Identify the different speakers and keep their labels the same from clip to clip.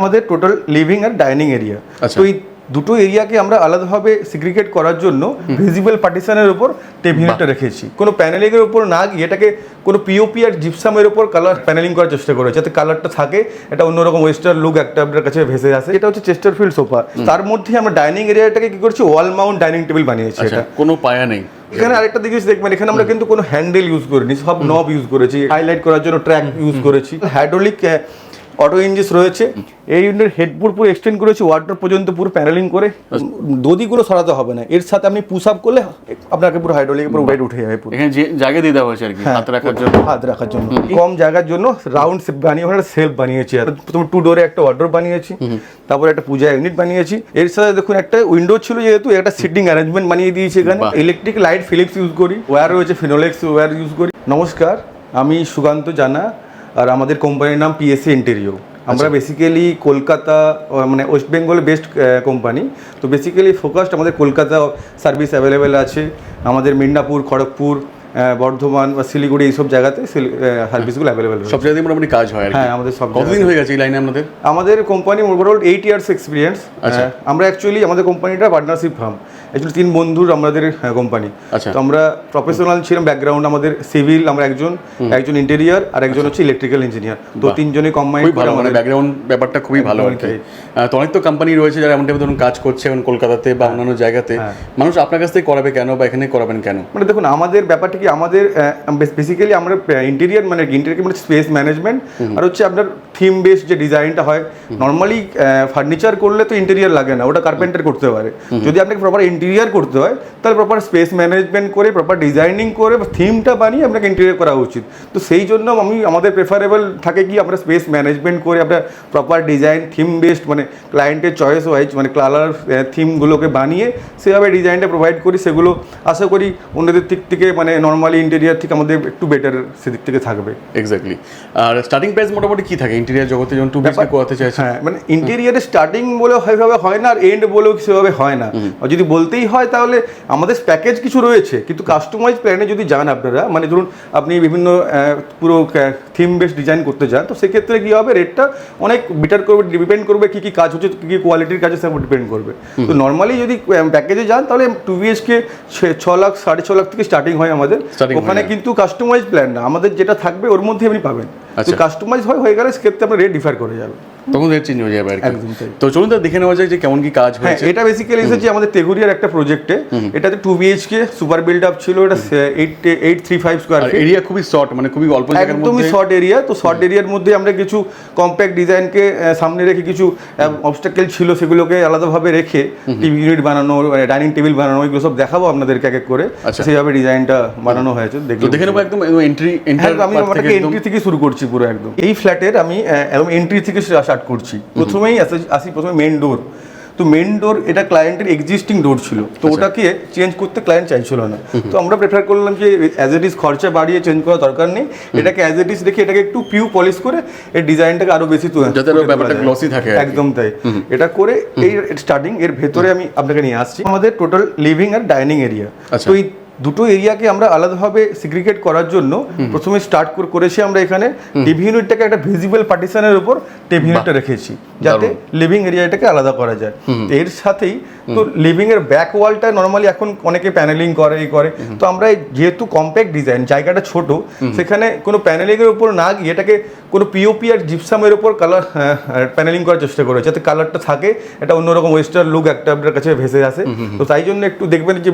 Speaker 1: আমাদের total living আর dining area. তো এই দুটো এরিয়াকে আমরা আলাদাভাবে সিগ্রিগেট করার জন্য ভিজিবল পার্টিশনের উপর ইউনিটটা রেখেছি। কোনো প্যানেলিং এর উপর না গিয়ে এটাকে কোনো পিওপি আর জিপসামের উপর কালার প্যানেলিং করার চেষ্টা করে যাতে কালারটা থাকে এটা অন্যরকম ওয়েস্টার্ন লুক একটা আপনার কাছে ভেসে আসে। এটা হচ্ছে চেস্টারফিল্ড সোফা তার মধ্যে আমরা ডাইনিং এরিয়াটাকে কি করছি? ওয়াল মাউন্ট ডাইনিং টেবিল বানিয়েছি
Speaker 2: আচ্ছা
Speaker 1: এটা।
Speaker 2: কোনো পায়া নেই।
Speaker 1: এখানে আরেকটা জিনিস দেখবেন এখানে আমরা কিন্তু কোনো হ্যান্ডেল ইউজ করিনি সব নব ইউজ করেছি হাইলাইট করার জন্য ট্র্যাক ইউজ করেছি। হাইড্রোলিক অটো ইঞ্জিস রয়েছে। এই ইউনিটের হেডবোর্ড পুরো এক্সটেন্ড করেছি ওয়াটার পর্যন্ত পুরো প্যানেলিং করে। দদিগুলো সরাতে হবে না। এর সাথে আপনি পুশ আপ করলে আপনাকে পুরো হাইড্রোলিক পুরো ওয়েট উঠে যাবে পুরো।
Speaker 2: এখানে যে জায়গা দিয়ে দেওয়া হয়েছে আর কি
Speaker 1: হ্যাঁ,
Speaker 2: হাত রাখার জন্য।
Speaker 1: হাত রাখার জন্য। কম জায়গার জন্য রাউন্ড শেপ বানিয়ে ওখানে সেলফ বানিয়েছি। আর প্রথমে টু ডোরে একটা ওয়ার্ড্রোব বানিয়েছি। তারপরে একটা পূজা ইউনিট বানিয়েছি। এর সাথে দেখুন একটা উইন্ডো ছিল যেহেতু একটা সিটিং অ্যারেঞ্জমেন্ট বানিয়ে দিয়েছি এখানে। ইলেকট্রিক লাইট ফিলিপস ইউজ করি। ওয়্যার রয়েছে ফিনোলেক্স ওয়্যার ইউজ করি। নমস্কার আমি সুকান্ত জানা। আর আমাদের কোম্পানির নাম পিএসসি ইন্টেরিও আমরা বেসিক্যালি কলকাতা মানে ওয়েস্ট বেঙ্গল বেস্ট কোম্পানি তো বেসিক্যালি ফোকাসড আমাদের কলকাতা সার্ভিস অ্যাভেলেবেল আছে। আমাদের মিদনাপুর খড়গপুর বর্ধমান বা শিলিগুড়ি এইসব জায়গাতে সার্ভিসগুলো অ্যাভেলেবেল
Speaker 2: সব জায়গায় মোটামুটি কাজ হয়
Speaker 1: হ্যাঁ আমাদের সব
Speaker 2: কতদিন হয়ে গেছে এই লাইনে আমাদের
Speaker 1: আমাদের company overall eight years experience
Speaker 2: আচ্ছা।
Speaker 1: আমরা অ্যাকচুয়ালি আমাদের কোম্পানিটা পার্টনারশিপ ফার্ম অ্যাকচুয়ালি তিন বন্ধুর আমাদের কোম্পানি
Speaker 2: আচ্ছা।
Speaker 1: তো আমরা প্রফেশনাল ছিলাম ব্যাকগ্রাউন্ড আমাদের সিভিল আমরা একজন একজন ইন্টেরিয়ার আর একজন হচ্ছে ইলেকট্রিক্যাল ইঞ্জিনিয়ার তো
Speaker 2: বাহ।
Speaker 1: তিনজনই কম্বাইন
Speaker 2: ভালো মানে ব্যাকগ্রাউন্ড ব্যাপারটা খুবই ভালো আর কি। তো অনেক তো কোম্পানি রয়েছে যারা এমন টাইপের ধরুন কাজ করছে এখন কলকাতাতে বা অন্যান্য জায়গাতে।
Speaker 1: হ্যাঁ।
Speaker 2: মানুষ আপনার কাছ থেকে করাবে কেন বা এখানে করাবেন কেন?
Speaker 1: মানে দেখুন আমাদের ব্যাপারটা কি আমাদের বেসিক্যালি আমরা ইন্টেরিয়ার মানে ইন্টেরিয়ার মানে স্পেস ম্যানেজমেন্ট আর হচ্ছে আপনার থিম বেস যে ডিজাইনটা হয় নর্মালি ফার্নিচার করলে তো ইন্টেরিয়ার লাগে না ওটা কার্পেন্টার করতে পারে। যদি আপনাকে প্রপার ইন্টেরিয়ার করতে হয় তাহলে প্রপার স্পেস ম্যানেজমেন্ট করে প্রপার ডিজাইনিং করে থিমটা বানিয়ে আপনাকে ইন্টেরিয়ার করা উচিত। তো সেই জন্য আমি আমাদের প্রেফারেবল থাকে কি আমরা স্পেস ম্যানেজমেন্ট করে আমরা প্রপার ডিজাইন থিম বেসড মানে ক্লায়েন্টের চয়েস ওয়াইজ মানে কালার থিমগুলোকে বানিয়ে সেভাবে ডিজাইনটা প্রোভাইড করি সেগুলো আশা করি অন্যদের দিক থেকে মানে নর্মালি ইন্টেরিয়ার থেকে আমাদের একটু বেটার সেদিক থেকে থাকবে।
Speaker 2: এক্স্যাক্টলি আর স্টার্টিং প্রাইস মোটামুটি কি থাকে? ইন্টেরিয়ার জগতে যেমন টু বিএসকে করাতে চাইছে
Speaker 1: হ্যাঁ মানে ইন্টেরিয়ারের স্টার্টিং বলে সেভাবে হয় না আর এন্ড বলেও সেভাবে হয় না। আর যদি বলতেই হয় তাহলে আমাদের প্যাকেজ কিছু রয়েছে কিন্তু কাস্টমাইজ প্ল্যানে যদি যান আপনারা মানে ধরুন আপনি বিভিন্ন পুরো থিম বেস ডিজাইন করতে যান তো সেক্ষেত্রে কী হবে? রেটটা অনেক বিটার করবে ডিপেন্ড করবে কী কী কাজ হচ্ছে কী কী কোয়ালিটির কাজে সব ডিপেন্ড করবে। তো নর্মালি যদি প্যাকেজে যান তাহলে টু বিএসকে ছ লাখ সাড়ে ছ লাখ থেকে স্টার্টিং হয় আমাদের। ওখানে
Speaker 2: হ্যাঁ।
Speaker 1: কিন্তু কাস্টমাইজ প্ল্যান না আমাদের যেটা থাকবে ওর মধ্যে আপনি পাবেন।
Speaker 2: আচ্ছা।
Speaker 1: কাস্টমাইজ হয় হয়ে গেলে সেক্ষেত্রে আপনার রেট ডিফার করে যাবে।
Speaker 2: তখন রেট চেঞ্জ হয়ে যাবে আর
Speaker 1: একদম
Speaker 2: তো চলুন তো দেখে নেওয়া যায় যে কেমন কি কাজ
Speaker 1: হ্যাঁ
Speaker 2: হয়েছে।
Speaker 1: এটা বেসিক্যালি এসেছে আমাদের তেগুরিয়ার একটা প্রজেক্টে এটাতে two BHK super build up ছিল এটা eight eight three five square
Speaker 2: area খুবই শর্ট মানে খুবই অল্প জায়গার
Speaker 1: একদমই শর্ট এরিয়া তো শর্ট এরিয়ার মধ্যে আমরা কিছু কম্প্যাক্ট ডিজাইনকে সামনে রেখে কিছু অবস্টাকেল ছিল সেগুলোকে আলাদাভাবে রেখে টিভি ইউনিট বানানো ডাইনিং টেবিল বানানো এগুলো সব দেখাবো আপনাদেরকে এক এক করে।
Speaker 2: আচ্ছা।
Speaker 1: সেইভাবে ডিজাইনটা বানানো হয়েছে
Speaker 2: দেখে নেব একদম এন্ট্রি
Speaker 1: হ্যাঁ, আমি
Speaker 2: এন্ট্রি
Speaker 1: থেকে শুরু করছি। পুরো একদম। এই ফ্ল্যাটের আমি একদম এন্ট্রি থেকে স্টার্ট করছি। প্রথমেই আসে- আসি প্রথমে মেন ডোর তো মেন ডোর এটা ক্লায়েন্টের এক্সিস্টিং ডোর ছিল। তো ওটাকে চেঞ্জ করতে ক্লায়েন্ট চাইছিল না। তো আমরা প্রেফার করলাম যে অ্যাজ ইট ইজ খরচা বাড়িয়ে চেঞ্জ করার দরকার নেই। এটাকে অ্যাজ ইট ইজ রেখে এটাকে একটু পিউ পলিশ করে এই ডিজাইনটাকে আরও বেশি তুলে-
Speaker 2: glossy থাকে
Speaker 1: একদম তাই। এটা করে এই স্টার্টিং এর ভেতরে আমি আপনাকে নিয়ে আসছি। আমাদের টোটাল লিভিং আর ডাইনিং এরিয়া
Speaker 2: আচ্ছা।
Speaker 1: তো এই দুটো এরিয়াকে আমরা আলাদাভাবে সিগ্রিগেট করার জন্য প্রথমে স্টার্ট করেছি আমরা এখানে টিভি ইউনিটটাকে একটা ভিজিবল পার্টিশনের উপর টিভি ইউনিটটা রেখেছি যাতে লিভিং এরিয়াটাকে আলাদা করা যায়। এর সাথেই তো লিভিং এর ব্যাক ওয়ালটা নর্মালি এখন অনেকে প্যানেলিং করে এই করে। তো আমরা যেহেতু কম্প্যাক্ট ডিজাইন জায়গাটা ছোট সেখানে কোনো প্যানেলিং এর উপর না গিয়ে এটাকে কোনো পিওপি আর জিপসামের উপর কালার প্যানেলিং করার চেষ্টা করে যাতে কালারটা থাকে এটা অন্যরকম ওয়েস্টার্ন লুক একটা আপনার কাছে ভেসে আসে। তো তাই জন্য একটু দেখবেন যে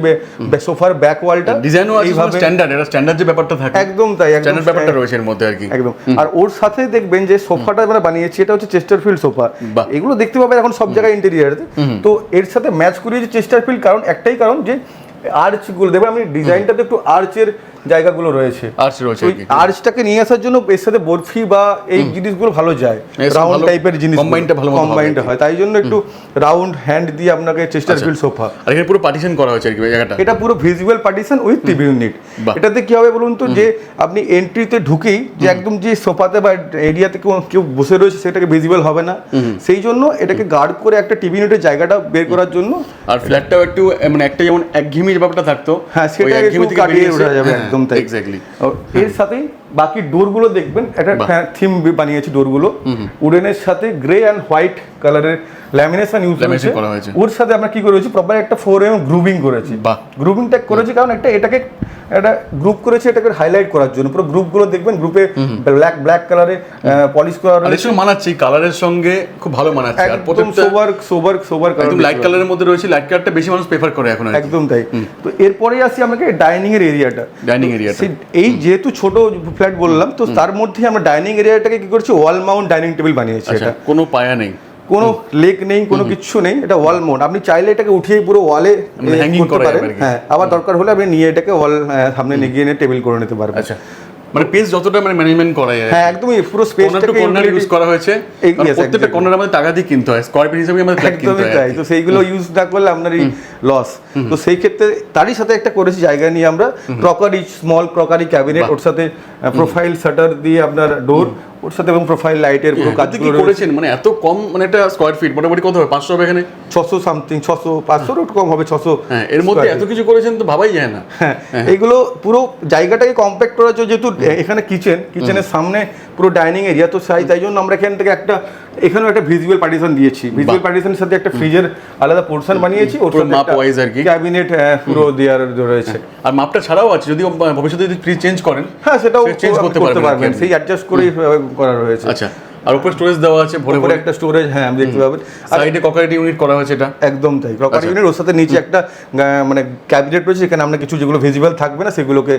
Speaker 1: সোফার ব্যাক
Speaker 2: ডিজাইনও এইভাবে স্ট্যান্ডার্ড এটা স্ট্যান্ডার্ড যে ব্যাপারটা থাকে।
Speaker 1: একদম তাই একদম
Speaker 2: ব্যাপারটা রয়েছে এর মধ্যে আর কি।
Speaker 1: একদম। আর ওর সাথে দেখবেন যে সোফাটা আমরা বানিয়েছি এটা হচ্ছে চেস্টারফিল্ড সোফা। এগুলো দেখতে পাবেন এখন সব জায়গায় ইন্টেরিয়ারে তো এর সাথে ম্যাচ করিয়েছি চেস্টারফিল্ড কারণ একটাই কারণ যে আর্চগুলো দেখবেন আমি ডিজাইনটাতে একটু আর্চের জায়গাগুলো রয়েছে।
Speaker 2: আর্চ রয়েছে
Speaker 1: আর্চটাকে নিয়ে আসার জন্য এর সাথে বরফি বা এই জিনিসগুলো ভালো যায়। রাউন্ড টাইপের জিনিস
Speaker 2: combine-টা ভালো
Speaker 1: কম্বাইন্ড হয়। তাই জন্য একটু রাউন্ড হ্যান্ড দিয়ে আপনাকে চেস্টারফিল্ড সোফা
Speaker 2: আর এখানে পুরো পার্টিশন করা হয়েছে আর কি জায়গাটা।
Speaker 1: এটা পুরো visual partition with TV unit এটাতে কি হবে বলুন তো যে আপনি এন্ট্রিতে ঢুকেই যে একদম যে সোফাতে বা এরিয়াতে কেউ কেউ বসে রয়েছে সেটাকে ভিজিবল হবে না। সেই জন্য এটাকে গার্ড করে একটা টিভি ইউনিটের জায়গাটা বের করার জন্য
Speaker 2: আর ফ্ল্যাটটাও একটু মানে একটা যেমন একঘেয়েমি যে ব্যাপারটা থাকতো
Speaker 1: হ্যাঁ সেটা একটু কাটিয়ে ওঠা যাবে একদম তাই
Speaker 2: এক্স্যাক্টলি
Speaker 1: ও, এর সাথেই বাকি ডোরগুলো দেখবেন একটা থিম বানিয়েছি ডোরগুলো। উডেনের সাথে গ্রে অ্যান্ড হোয়াইট কালারের ল্যামিনেশন ইউজ করেছে ওর সাথে আমরা কি করেছি? প্রপার একটা ফোর এম গ্রুভিং করেছি। গ্রুভিংটা করেছি কারণ একটা এটাকে একটা গ্রুপ করেছে এটাকে হাইলাইট করার জন্য। পুরো গ্রুপগুলো দেখবেন গ্রুপে ব্ল্যাক ব্ল্যাক কালারে পলিশ করা রয়েছে।
Speaker 2: মানাচ্ছে কালারের সঙ্গে খুব ভালো মানাচ্ছে। আর প্রত্যেকটা
Speaker 1: সোবার সোবার সোবার
Speaker 2: একদম লাইট কালারের মধ্যে রয়েছে লাইট কালারটা বেশি মানুষ প্রেফার করে এখন
Speaker 1: একদম তাই। তো এরপরে আসি আমাকে ডাইনিং এর এরিয়াটা
Speaker 2: ডাইনিং area-টা।
Speaker 1: এই যেহেতু ছোট ফ্ল্যাট বললাম তো তার মধ্যে আমরা ডাইনিং এরিয়াটাকে কি করছি? ওয়াল মাউন্ট ডাইনিং টেবিল বানিয়েছি
Speaker 2: আচ্ছা
Speaker 1: এটা।
Speaker 2: কোনো পায়া নেই।
Speaker 1: কোনো লেক নেই কোনো কিছু নেই এটা ওয়াল মাউন্ট। আপনি চাইলে এটাকে উঠিয়ে পুরো ওয়ালে
Speaker 2: মানে।
Speaker 1: হ্যাঁ আবার দরকার হলে আপনি নিয়ে এটাকে ওয়াল সামনে নিয়ে গিয়ে টেবিল করে নিতে পারবেন।
Speaker 2: আচ্ছা। মানে পেজ যতটা মানে ম্যানেজমেন্ট করা যায়
Speaker 1: হ্যাঁ একদমই পুরো
Speaker 2: স্পেস টু কর্নার
Speaker 1: স্পেসটাকে
Speaker 2: ইউজ করা হয়েছে। প্রত্যেকটা. কর্নার আমাদের টাকা দিয়ে কিনতে হয় স্কোয়ার ফিট হিসেবে আমাদের ফ্ল্যাট কিনতে হয়
Speaker 1: তো সেইগুলো ইউজ না করলে আপনারই লস তো সেই ক্ষেত্রে তারই সাথে একটা করেছি জায়গা নিয়ে আমরা। ক্রকারি স্মল ক্রকারি ক্যাবিনেট ওর সাথে প্রোফাইল শাটার দিয়ে আপনার ডোর ওর সাথে এবং প্রোফাইল লাইটের পুরো
Speaker 2: কি
Speaker 1: কাজগুলো
Speaker 2: করেছেন? মানে এত কম মানে একটা স্কোয়ার ফিট মোটামুটি কত হবে? পাঁচশো হবে এখানে?
Speaker 1: ছশো সামথিং ছশো পাঁচশো একটু কম হবে ছশো
Speaker 2: হ্যাঁ এর মধ্যে এত কিছু করেছেন তো ভাবাই যায় না।
Speaker 1: হ্যাঁ এগুলো পুরো জায়গাটাকে কম্প্যাক্ট করার জন্য যেহেতু এখানে কিচেন কিচেনের সামনে পুরো ডাইনিং এরিয়া তো সাই তাই জন্য আমরা এখান থেকে একটা এখানেও একটা ভিজুয়াল পার্টিশন দিয়েছি। ভিজুয়াল পার্টিশনের সাথে একটা ফ্রিজের আলাদা পোর্শন বানিয়েছি ওর সাথে
Speaker 2: মাপ ওয়াইজ আর কি।
Speaker 1: ক্যাবিনেট পুরো দেয়ার রয়েছে।
Speaker 2: আর মাপটা ছাড়াও আছে যদি ভবিষ্যতে যদি ফ্রিজ চেঞ্জ করেন
Speaker 1: হ্যাঁ সেটাও
Speaker 2: চেঞ্জ করতে পারবেন।
Speaker 1: সেই অ্যাডজাস্ট করে করা রয়েছে।
Speaker 2: আচ্ছা। আর উপরে স্টোরেজ দেওয়া আছে ভরে ভরে।
Speaker 1: একটা স্টোরেজ হ্যাঁ আপনি দেখতে পাবেন
Speaker 2: সাইডে ককারেটি ইউনিট করা হয়েছে এটা।
Speaker 1: একদম তাই।
Speaker 2: আচ্ছা।
Speaker 1: ইউনিট ওর সাথে নিচে একটা মানে ক্যাবিনেট রয়েছে এখানে আমরা কিছু যেগুলো ভিজিবল থাকবে না সেগুলোকে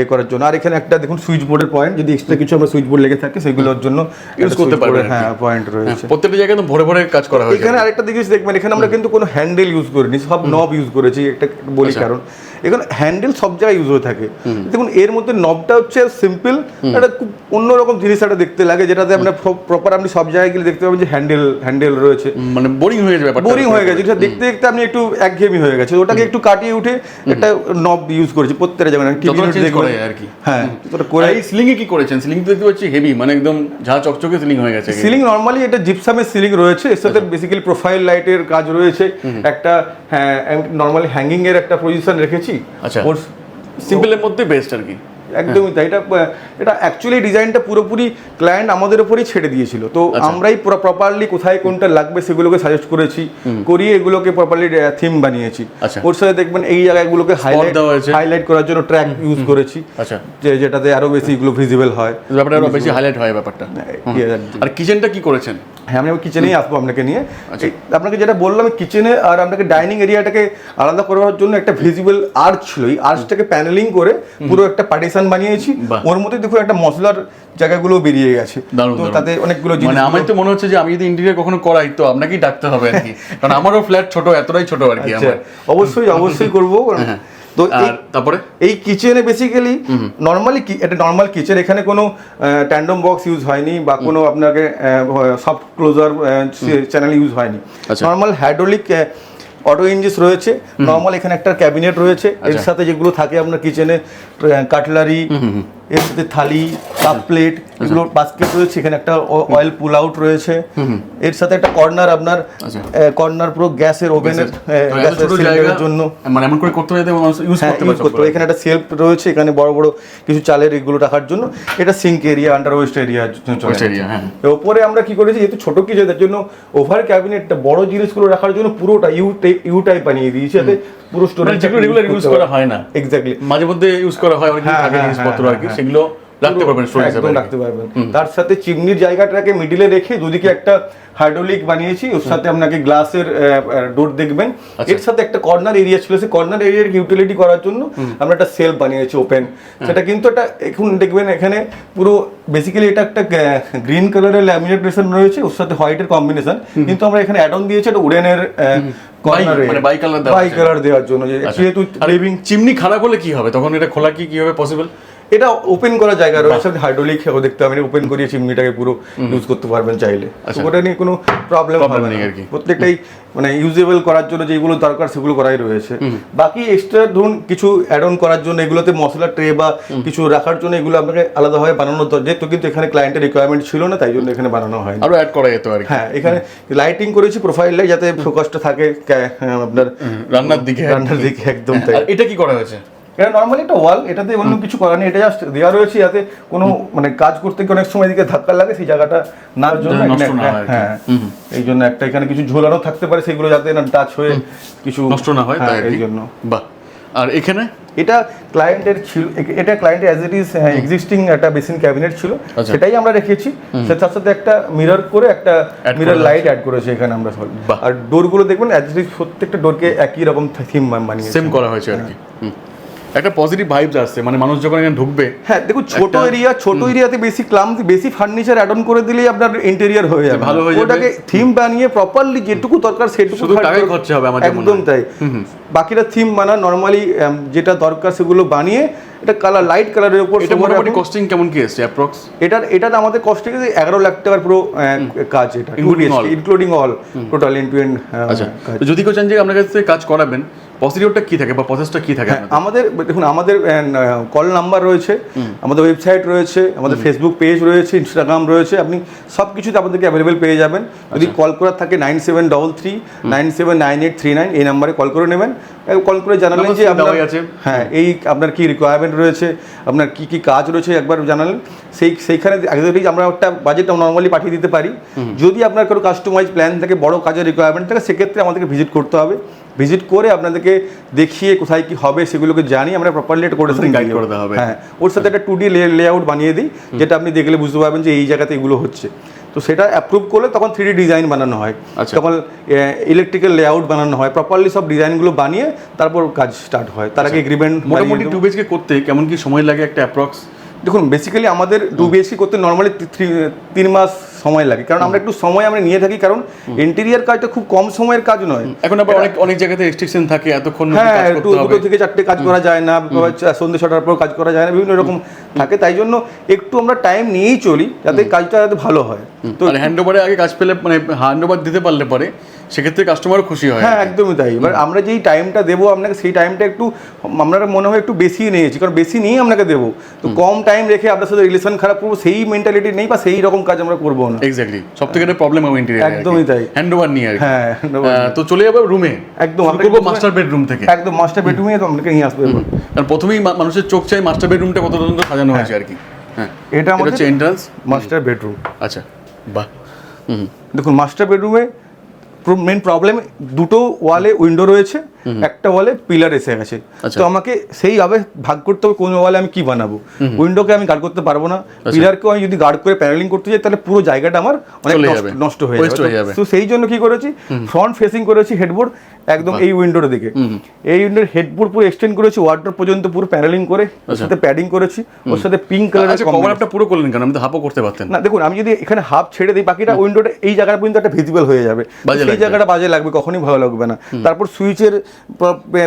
Speaker 1: এই করার জন্য। আর এখানে একটা দেখুন সুইচ বোর্ডের পয়েন্ট যদি এক্সট্রা কিছু আমরা সুইচ বোর্ড লেগে থাকে সেগুলোর জন্য একটা
Speaker 2: করতে পারবেন।
Speaker 1: হ্যাঁ পয়েন্ট
Speaker 2: হ্যাঁ,
Speaker 1: রয়েছে।
Speaker 2: প্রত্যেকটা জায়গায় তো ভরে ভরে কাজ করা হয়েছে
Speaker 1: এখানে আরেকটা জিনিস দেখবেন এখানে আমরা কিন্তু কোনো হ্যান্ডেল ইউজ করিনি সব নব ইউজ করেছি একটা বলি
Speaker 2: আচ্ছা।
Speaker 1: কারণ। এখানে হ্যান্ডেল সব জায়গায় ইউজ হয়ে থাকে। দেখুন এর মধ্যে নবটা হচ্ছে সিম্পল একটা খুব অন্যরকম জিনিস একটা দেখতে লাগে যেটাতে আপনার প্রপার আপনি সব জায়গায় গেলে দেখতে পাবেন যে হ্যান্ডেল হ্যান্ডেল রয়েছে।
Speaker 2: মানে বোরিং হয়ে যাবে
Speaker 1: বোরিং হয়ে গেছে। যেটা দেখতে দেখতে আপনি একটু একঘেয়েমি হয়ে গেছে। ওটাকে একটু কাটিয়ে উঠে একটা নব ইউজ করেছি। প্রত্যেকটা জায়গায় টিভি
Speaker 2: যতটা করে আর কি।
Speaker 1: হ্যাঁ যতটা
Speaker 2: করে সিলিং এ কি করেছেন? সিলিং তো দেখতে পাচ্ছি হেভি মানে একদম ঝা চকচকে সিলিং হয়ে গেছে।
Speaker 1: সিলিং নরমালি এটা জিপসামের সিলিং রয়েছে। এর সাথে বেসিক্যালি প্রোফাইল লাইটের কাজ রয়েছে। একটা হ্যাঁ নর্মালি হ্যাঙ্গিং এর একটা পজিশন রেখেছি।
Speaker 2: আচ্ছা। সিম্পলের মধ্যে বেস্ট আর কি।
Speaker 1: একদমই তাই। এটা এটা অ্যাকচুয়ালি ডিজাইনটা পুরোপুরি ক্লায়েন্ট আমাদের উপরেই ছেড়ে দিয়েছিল। তো
Speaker 2: আচ্ছা।
Speaker 1: আমরাই পুরো প্রপারলি কোথায় কোনটা লাগবে সেগুলোকে সাজেস্ট করেছি করিয়ে এগুলোকে প্রপারলি থিম বানিয়েছি।
Speaker 2: আচ্ছা।
Speaker 1: ওর সাথে দেখবেন এই জায়গাগুলোকে হাইলাইট হাইলাইট করার জন্য ট্র্যাক ইউজ করেছি।
Speaker 2: আচ্ছা।
Speaker 1: যে যেটাতে আরও বেশি এগুলো ভিজিবল হয়।
Speaker 2: ব্যাপারটা আরও বেশি হাইলাইট হয় ব্যাপারটা।
Speaker 1: Yeah,
Speaker 2: আর কিচেনটা কি করেছেন?
Speaker 1: হ্যাঁ আমি কিচেনেই আসব আপনাকে নিয়ে। আপনাকে যেটা বললাম কিচেনে আর আপনাকে ডাইনিং এরিয়াটাকে আলাদা করার জন্য একটা ভিজিবল আর্চ ছিল। এই আর্চটাকে প্যানেলিং করে পুরো একটা পার্টিশন বানিয়েছি। ওর মধ্যে দেখুন একটা মশলার জায়গাগুলো বেরিয়ে গেছে। তো তাতে অনেকগুলো
Speaker 2: মানে আমার তো মনে হচ্ছে যে আমি যদি ইন্টেরিয়ার কখনো করাই তো আপনাকেই ডাকতে হবে আর কি। কারণ আমারও ফ্ল্যাট ছোট এতটাই ছোট আর কি
Speaker 1: আচ্ছা,
Speaker 2: আমার।
Speaker 1: অবশ্যই অবশ্যই করব।
Speaker 2: হ্যাঁ।
Speaker 1: তো
Speaker 2: তারপরে?
Speaker 1: এই কিচেনে বেসিক্যালি নর্মালি একটা নর্মাল কিচেন এখানে কোনো ট্যান্ডম বক্স ইউজ হয়নি বা কোনো আপনাকে সফট ক্লোজার চ্যানেল ইউজ হয়নি।
Speaker 2: আচ্ছা।
Speaker 1: নর্মাল হাইড্রোলিক অটো ইঞ্জিস রয়েছে। নর্মাল এখানে একটা ক্যাবিনেট রয়েছে। এর
Speaker 2: আচ্ছা।
Speaker 1: সাথে যেগুলো থাকে আপনার কিচেনে কাটলারি এর সাথে থালি কাপ প্লেট এগুলো বাস্কেট রয়েছে এখানে একটা অয়েল পুল আউট রয়েছে। এর সাথে একটা কর্নার আপনার
Speaker 2: আচ্ছা।
Speaker 1: কর্নার পুরো গ্যাসের ওভেনের গ্যাসের সিলিন্ডারের জন্য।
Speaker 2: মানে এমন করে করতে হয় যাতে ইউজ
Speaker 1: হ্যাঁ
Speaker 2: করতে
Speaker 1: ইউজ করতে
Speaker 2: পারে
Speaker 1: এখানে একটা সেলফ রয়েছে এখানে বড় বড় কিছু চালের এগুলো রাখার জন্য। এটা sink area under waste area
Speaker 2: হ্যাঁ।
Speaker 1: ওপরে আমরা কি করেছি যেহেতু ছোট কিছু তার জন্য ওভার ক্যাবিনেটটা বড় জিনিসগুলো রাখার জন্য পুরোটা ইউ ইউ টাইপ বানিয়ে দিয়েছি যাতে পুরো স্টোরেজ
Speaker 2: যেগুলো রেগুলার ইউজ করা হয় না।
Speaker 1: এক্স্যাক্টলি
Speaker 2: মাঝে মধ্যে ইউজ করা হয় অনেক
Speaker 1: হ্যাঁ,
Speaker 2: থাকে
Speaker 1: হ্যাঁ,
Speaker 2: জিনিসপত্র আর কি। সেগুলো রাখতে পারবেন
Speaker 1: একদম রাখতে পারবেন তার সাথে চিমনির জায়গাটাকে মিডিলে রেখে দুদিকে একটা হাইড্রোলিক বানিয়েছি ওর সাথে আপনাকে গ্লাসের ডোর দেখবেন।
Speaker 2: আচ্ছা।
Speaker 1: এর সাথে একটা কর্নার এরিয়া ছিল সেই কর্নার এরিয়ার ইউটিলিটি করার জন্য আমরা একটা সেল বানিয়েছি ওপেন
Speaker 2: হ্যাঁ।
Speaker 1: সেটা কিন্তু একটা এখন দেখবেন এখানে পুরো বেসিক্যালি এটা একটা গ্রিন কালারের ল্যামিনেটেশন রয়েছে ওর সাথে হোয়াইটের কম্বিনেশন কিন্তু আমরা এখানে অ্যাড অন দিয়েছি একটা উডেনের
Speaker 2: মানে
Speaker 1: দেওয়ার জন্য
Speaker 2: আচ্ছা।
Speaker 1: যেহেতু
Speaker 2: চিমনি খারাপ হলে কি হবে? তখন এটা খোলা কি কীভাবে পসিবল
Speaker 1: এটা ওপেন করা জায়গা রয়েছে হাইড্রোলিক দেখতে হবে ওপেন করিয়ে চিমনিটাকে পুরো ইউজ করতে পারবেন চাইলে। ওটা নিয়ে কোনো প্রবলেম হবে না।
Speaker 2: আর কি।
Speaker 1: প্রত্যেকটাই মানে ইউজেবল করার জন্য যেগুলো দরকার সেগুলো করাই রয়েছে। বাকি এক্সট্রা ধরুন কিছু অ্যাড অন করার জন্য এগুলোতে মশলা ট্রে বা কিছু রাখার জন্য এগুলো আপনাকে আলাদাভাবে বানানো যেহেতু কিন্তু এখানে ক্লায়েন্টের রিকোয়ারমেন্ট ছিল না তাই জন্য এখানে বানানো হয়
Speaker 2: আরও অ্যাড করা যেত আর
Speaker 1: হ্যাঁ এখানে লাইটিং করেছি প্রোফাইল যাতে ফোকাসটা থাকে কা- আপনার
Speaker 2: রান্নার দিকে।
Speaker 1: রান্নার দিকে একদম তাই।
Speaker 2: এটা কি করা হয়েছে?
Speaker 1: এটা নর্মালি একটা ওয়াল এটাতে অন্য কিছু করার নেই এটা জাস্ট দেওয়া রয়েছে যাতে কোনো মানে কাজ করতে গিয়ে অনেক সময় দিকে ধাক্কা লাগে সেই জায়গাটা না জন্য
Speaker 2: হয়।
Speaker 1: হ্যাঁ এই জন্য একটা এখানে কিছু ঝোলানো থাকতে পারে সেগুলো যাতে না টাচ হয়ে কিছু
Speaker 2: নষ্ট না হয় তাই
Speaker 1: হ্যাঁ, এই জন্য।
Speaker 2: বাহ। আর এখানে?
Speaker 1: এটা ক্লায়েন্টের ছিল এটা ক্লায়েন্টের অ্যাজ ইট ইজ এক্সিস্টিং একটা বেসিন ক্যাবিনেট ছিল
Speaker 2: আচ্ছা।
Speaker 1: সেটাই আমরা রেখেছি। সেটার সাথে একটা মিরর করে একটা মিরর লাইট অ্যাড করেছি এখানে আমরা সব। আর ডোরগুলো দেখবেন অ্যাজ ইট ইজ প্রত্যেকটা ডোরকে একই রকম থিম বানিয়েছি।
Speaker 2: সেম করা হয়েছে আর কি। হুম। একটা পজিটিভ ভাইবস আসছে মানে মানুষ যখন এখানে ঢুকবে
Speaker 1: হ্যাঁ দেখুন ছোট এরিয়া ছোট এরিয়াতে বেশি ক্লাম বেশি ফার্নিচার অ্যাড অন করে দিলেই আপনার ইন্টেরিয়ার হয়ে যাবে।
Speaker 2: ভালো হয়ে যাবে।
Speaker 1: ওটাকে থিম বানিয়ে প্রপারলি যেটুকু দরকার সেটুকু
Speaker 2: শুধু টাকাই খরচা হবে আমাদের
Speaker 1: একদম তাই। বাকিটা থিম বানা নর্মালি যেটা দরকার সেগুলো বানিয়ে এটা কালার লাইট কালারের উপর
Speaker 2: এটা মোটামুটি কস্টিং কেমন কি এসছে অ্যাপ্রক্স
Speaker 1: এটার এটাতে আমাদের কস্টিং এগারো লাখ টাকার পুরো কাজ এটা? Including all total in to end
Speaker 2: আচ্ছা তো যদি কেউ চান যে আপনার কাছ কাজ করাবেন প্রসিডিওরটা কি থাকে বা প্রসেসটা কি থাকে
Speaker 1: হ্যাঁ আমাদের দেখুন আমাদের কল নাম্বার রয়েছে আমাদের ওয়েবসাইট রয়েছে আমাদের ফেসবুক পেজ রয়েছে ইনস্টাগ্রাম রয়েছে আপনি সব কিছুতে আমাদেরকে অ্যাভেলেবেল পেয়ে যাবেন। যদি
Speaker 2: আচ্ছা।
Speaker 1: কল করার থাকে nine seven double three nine seven nine eight three nine এই নাম্বারে কল করে নেবেন। কল করে জানালেন যে আপনার হ্যাঁ এই আপনার কি রিকোয়ারমেন্ট রয়েছে আপনার কি কি কাজ রয়েছে একবার জানালেন। সেই সেইখানে আগেই আমরা একটা বাজেট নর্মালি পাঠিয়ে দিতে পারি। যদি আপনার কোনো কাস্টমাইজ প্ল্যান থাকে বড় কাজের রিকোয়ারমেন্ট থাকে সেক্ষেত্রে আমাদেরকে ভিজিট করতে হবে। ভিজিট করে আপনাদেরকে দেখিয়ে কোথায় কি হবে সেগুলোকে জানি আমরা প্রপারলি একটা করে
Speaker 2: ওদের guide করে দেওয়া হবে।
Speaker 1: হ্যাঁ ওর সাথে একটা টু ডি লে লেআউট বানিয়ে দিই যেটা আপনি দেখলে বুঝতে পারবেন যে এই জায়গাতে এগুলো হচ্ছে। তো সেটা অ্যাপ্রুভ করলে তখন থ্রি ডিজাইন বানানো হয়।
Speaker 2: আচ্ছা।
Speaker 1: তখন ইলেকট্রিক্যাল লেআউট বানানো হয়। প্রপারলি সব ডিজাইনগুলো বানিয়ে তারপর কাজ স্টার্ট হয়। তার আগে এগ্রিমেন্ট
Speaker 2: মোটামুটি টু বিএচকে করতে কেমন কি সময় লাগে একটা অ্যাপ্রক্স
Speaker 1: দেখুন বেসিক্যালি আমাদের টু বিএসসি করতে নর্মালি তিন মাস সময় লাগে। কারণ আমরা একটু সময় আমরা নিয়ে থাকি কারণ ইন্টেরিয়ার কাজটা খুব কম সময়ের কাজ নয়।
Speaker 2: এখন আবার অনেক অনেক জায়গাতে রেস্ট্রিকশন থাকে এতক্ষণ
Speaker 1: হ্যাঁ একটু দুটো থেকে চারটে কাজ করা যায় না সন্ধ্যে ছটার পর কাজ করা যায় না বিভিন্ন রকম থাকে। তাই জন্য একটু আমরা টাইম নিয়েই চলি যাতে কাজটা যাতে ভালো হয়।
Speaker 2: তো হ্যান্ড ওভারে আগে কাজ পেলে মানে হ্যান্ড ওভার দিতে পারলে পরে সেক্ষেত্রে কাস্টমারও খুশি হয়
Speaker 1: হ্যাঁ একদমই তাই। এবার আমরা যেই টাইমটা দেবো আপনাকে সেই টাইমটা একটু আমরা মনে হয় একটু বেশি নিয়েছি কারণ বেশি নিয়েই আপনাকে দেবো। তো কম টাইম রেখে আপনার সাথে রিলেশন খারাপ করব সেই মেন্টালিটি নেই বা সেই রকম কাজ আমরা করব না।
Speaker 2: এক্স্যাক্টলি সব থেকে প্রবলেম হবে ইন্টেরিয়ার
Speaker 1: একদমই তাই।
Speaker 2: হ্যান্ড ওভার নিয়ে
Speaker 1: হ্যাঁ
Speaker 2: তো চলে যাবে রুমে
Speaker 1: একদম,
Speaker 2: করব মাস্টার বেডরুম থেকে।
Speaker 1: একদম মাস্টার বেডরুমে তো আপনাকে নিয়ে আসবে।
Speaker 2: কারণ প্রথমেই মানুষের চোখ চাই মাস্টার বেডরুমটা কত পর্যন্ত সাজানো হয়েছে আর কি। হ্যাঁ।
Speaker 1: এটা
Speaker 2: এটা
Speaker 1: আমাদের
Speaker 2: হচ্ছে এন্ট্রান্স
Speaker 1: মাস্টার বেডরুম
Speaker 2: আচ্ছা বাহ।
Speaker 1: দেখুন মাস্টার বেডরুমে মেন প্রবলেম দুটো ওয়ালে উইন্ডো রয়েছে। একটা ওয়ালে পিলার এসে গেছে।
Speaker 2: আচ্ছা।
Speaker 1: তো আমাকে সেইভাবে ভাগ করতে হবে কোন ওয়ালে আমি কি বানাবো? উইন্ডোকে আমি গার্ড করতে পারব না।
Speaker 2: আচ্ছা।
Speaker 1: পিলারকে আমি যদি গার্ড করে প্যানেলিং করতে যাই তাহলে পুরো জায়গাটা আমার অনেক নষ্ট- হয়ে যাবে। তো- সেই জন্য কি করেছি? ফ্রন্ট ফেসিং করেছি হেডবোর্ড একদম এই উইন্ডোর দিকে। এই উইন্ডোর হেডবোর্ড পুরো এক্সটেন্ড করেছি ওয়ার্ডর পর্যন্ত পুরো প্যানেলিং করে ওর সাথে প্যাডিং করেছি ওর সাথে পিঙ্ক
Speaker 2: আচ্ছা কভার আপটা পুরো করলেন কেন? আমি তো হাফও করতে পারতেন।
Speaker 1: না দেখুন আমি যদি এখানে হাফ ছেড়ে দিই বাকিটা উইন্ডোটা এই জায়গাটা পর্যন্ত একটা ভিজিবল হয়ে যাবে।
Speaker 2: বাজে
Speaker 1: সেই জায়গাটা বাজে লাগবে কখনই ভালো লাগবে না। তারপর সুইচের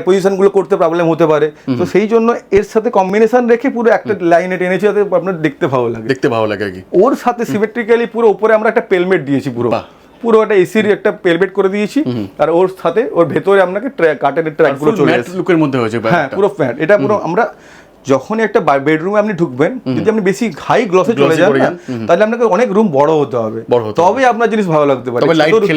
Speaker 1: পজিশনগুলো করতে প্রবলেম হতে পারে। তো সেই জন্য এর সাথে কম্বিনেশন রেখে পুরো একটা লাইনে টেনেছি যাতে আপনার দেখতে ভালো লাগে।
Speaker 2: দেখতে ভালো লাগে আর কি।
Speaker 1: ওর সাথে সিমেট্রিক্যালি পুরো উপরে আমরা একটা পেলমেট দিয়েছি পুরো। পুরো একটা এসির একটা পেলমেট করে দিয়েছি। আর ওর সাথে ওর ভেতরে আপনাকে কাটের ট্র্যাকগুলো চলে আসে
Speaker 2: লুকের মধ্যে হয়েছে
Speaker 1: হ্যাঁ পুরো ফ্যাট এটা পুরো আমরা যখনই একটা বেডরুমে আপনি ঢুকবেন যদি আপনি বেশি হাই গ্লসে চলে যান তাহলে আপনাকে অনেক রুম বড় হতে হবে। তবে আপনার জিনিস ভালো লাগতে পারে। ছোট-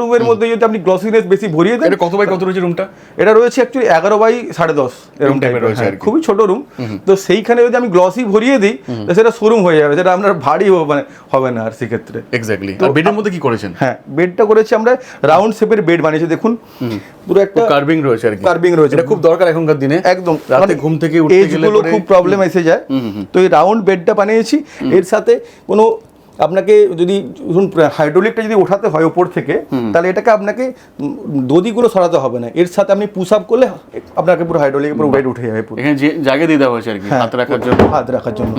Speaker 1: রুমের মধ্যে যদি আপনি গ্লসিনেস বেশি ভরিয়ে দেন
Speaker 2: কত বাই কত রয়েছে রুমটা
Speaker 1: এটা রয়েছে অ্যাকচুয়ালি এগারো বাই সাড়ে দশ এরকম টাইপের
Speaker 2: রয়েছে আর
Speaker 1: খুবই ছোট রুম তো সেইখানে যদি আমি গ্লসি ভরিয়ে দিই তো সেটা শোরুম হয়ে যাবে সেটা আপনার ভারী হবে মানে হবে না আর সেক্ষেত্রে।
Speaker 2: এক্স্যাক্টলি বেডের মধ্যে কি করেছেন?
Speaker 1: হ্যাঁ বেডটা করেছি আমরা রাউন্ড শেপের বেড বানিয়েছি দেখুন পুরো একটা
Speaker 2: কার্ভিং রয়েছে আর কি।
Speaker 1: কার্ভিং রয়েছে।
Speaker 2: এটা খুব দরকার এখনকার দিনে।
Speaker 1: একদম।
Speaker 2: রাতে
Speaker 1: মানে
Speaker 2: ঘুম থেকে উঠতে গেলে
Speaker 1: এজগুলো
Speaker 2: পরে-
Speaker 1: খুব প্রবলেম এসে যায়। তো এই রাউন্ড বেডটা বানিয়েছি। এর সাথে কোনো আপনাকে যদি ধরুন হাইড্রোলিকটা যদি ওঠাতে হয় ওপর থেকে তাহলে এটাকে আপনাকে দদিগুলো সরাতে হবে না। এর সাথে আপনি পুশ আপ করলে আপনাকে পুরো হাইড্রোলিক পুরো ওয়েট উঠে যাবে পুরো।
Speaker 2: এখানে যে জায়গা দিয়ে দেওয়া হয়েছে আর কি
Speaker 1: হ্যাঁ,
Speaker 2: হাত রাখার জন্য।
Speaker 1: হাত রাখার জন্য।